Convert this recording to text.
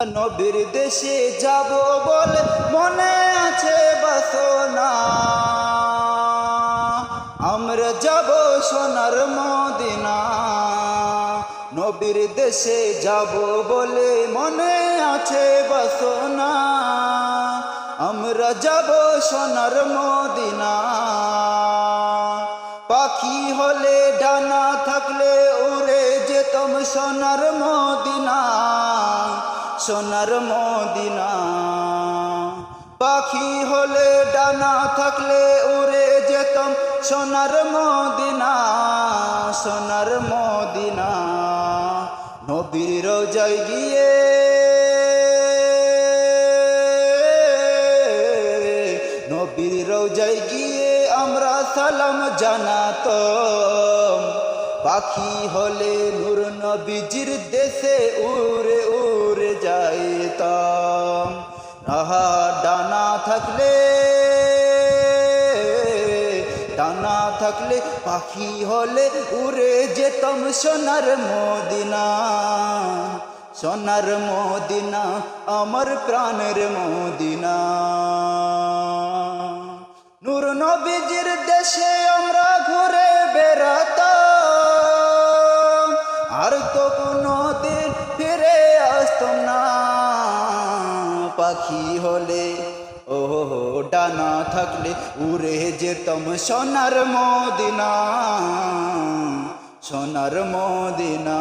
নবীর দেশে যাব বলে মনে আছে বাসনা। আমরা যাব সোনার মদিনা। নবীর দেশে যাব বলে মনে আছে বাসনা। আমরা যাব সোনার মদিনা। পাখি হলে ডানা থাকলে উড়ে যেতম সোনার মদিনা। সোনার মদিনা। পাখি হলে ডানা থাকলে উড়ে যেতম সোনার মদিনা সোনার মদিনা। নবীর যাই গিয়ে নবীর রোজায় গিয়ে আমরা সালাম জানাত পাখি হলে নূর নবীজির দেশে আহা, ডানা থাকলে ডানা থাকলে পাখি হলে উড়ে যেতাম সোনার মদিনা। সোনার মদিনা, আমার প্রাণের মদিনা। নূর নবীজির দেশে আমরা ঘুরে বেড়াতাম। আর তো কোনো দিন ফিরে আসতাম না। পাখি হলে ও ডানা থাকলে উড়ে যেতাম সোনার মদিনা সোনার মদিনা।